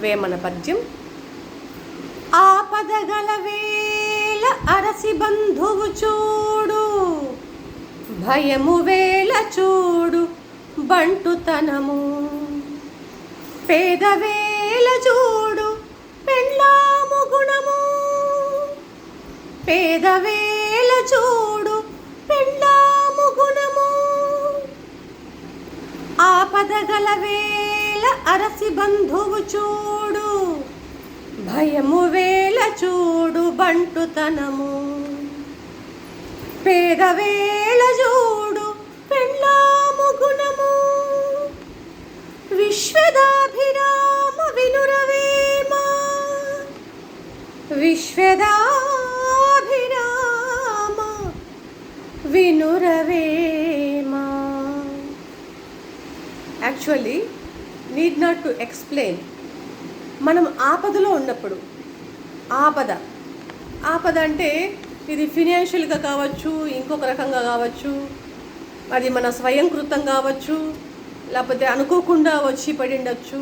వేమన పద్యం. ఆపదగల వేల అరసి బంధువు చూడు భయము వేళ చూడు బంటుతనము. పేదవేళ చూడు పెళ్ళాము గుణము. పేదవేల చూడు పెళ్ళాము గుణము. ఆపదగల వేళ అరసి బంధువు చూడు భయము వేళ చూడు బంటుతనము. పేదవేల చూడు పెళ్ళాము గుణము. విశ్వదాభిరామ వినురవేమ. విశ్వదాభిరామ వినురవేమ. Actually need not to explain మనం ఆపదలో ఉన్నప్పుడు ఆపద. ఆపద అంటే ఇది ఫినాన్షియల్గా కావచ్చు ఇంకొక రకంగా కావచ్చు అది మన స్వయంకృతం కావచ్చు లేకపోతే అనుకోకుండా వచ్చి పడి ఉండొచ్చు.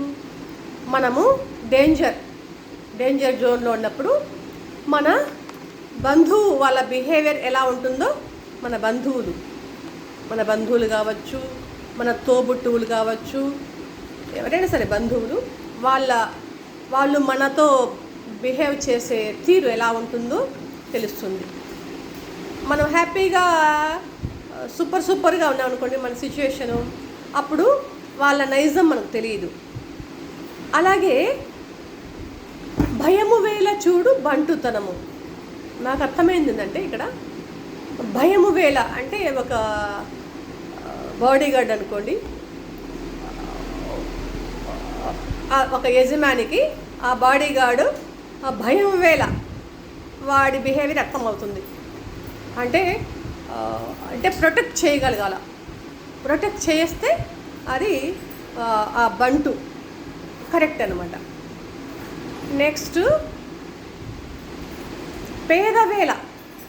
మనము డేంజర్ డేంజర్ జోన్లో ఉన్నప్పుడు మన బంధువు వాళ్ళ బిహేవియర్ ఎలా ఉంటుందో మన బంధువులు. మన బంధువులు కావచ్చు మన తోబుట్టువులు కావచ్చు ఎవరైనా సరే బంధువులు వాళ్ళ వాళ్ళు మనతో బిహేవ్ చేసే తీరు ఎలా ఉంటుందో తెలుస్తుంది. మనం హ్యాపీగా సూపర్ సూపర్గా ఉన్నాం అనుకోండి మన సిచ్యువేషను అప్పుడు వాళ్ళ నైజం మనకు తెలియదు. అలాగే భయము వేల చూడు బంటుతనము. నాకు అర్థమైంది ఏంటంటే ఇక్కడ భయము వేల అంటే ఒక బాడీగార్డ్ అనుకోండి ఆ ఒక యజమానికి ఆ బాడీ గార్డు ఆ భయం వేళ వాడి బిహేవియర్ అర్థమవుతుంది అంటే అంటే ప్రొటెక్ట్ చేయగలగాల. ప్రొటెక్ట్ చేస్తే అది ఆ బంటు కరెక్ట్ అనమాట నెక్స్ట్ పేదవేళ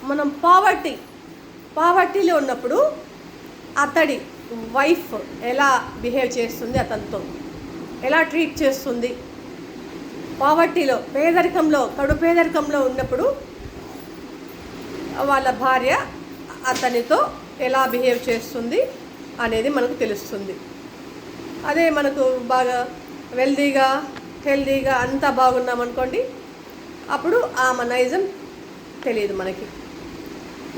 మనం పావర్టీ పావర్టీలో ఉన్నప్పుడు అతడి వైఫ్ ఎలా బిహేవ్ చేస్తుంది అతనితో? ఎలా ట్రీట్ చేస్తుంది? పావర్టీలో పేదరికంలో కడు పేదరికంలో ఉన్నప్పుడు వాళ్ళ భార్య అతనితో ఎలా బిహేవ్ చేస్తుంది అనేది మనకు తెలుస్తుంది. అదే మనకు బాగా వెల్దీగా హెల్దీగా అంతా బాగున్నాం అనుకోండి అప్పుడు ఆమె నైజం తెలియదు మనకి.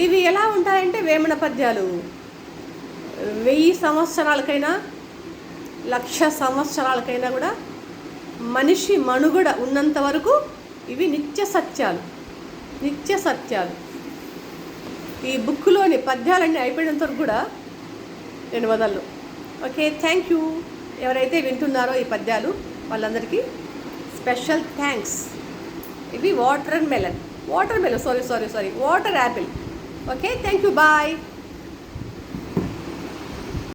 ఇవి ఎలా ఉంటాయంటే వేమన పద్యాలు. వెయ్యి సంవత్సరాలకైనా లక్ష సంవత్సరాలకైనా కూడా మనిషి మనుగడ ఉన్నంత వరకు ఇవి నిత్య సత్యాలు. నిత్య సత్యాలు. ఈ బుక్లోని పద్యాలన్నీ అయిపోయినంత వరకు కూడా నేను వదలను. Okay thank you. ఎవరైతే వింటున్నారో ఈ పద్యాలు వాళ్ళందరికీ స్పెషల్ థ్యాంక్స్. ఇవి watermelon. Watermelon sorry sorry sorry water apple. Okay thank you bye.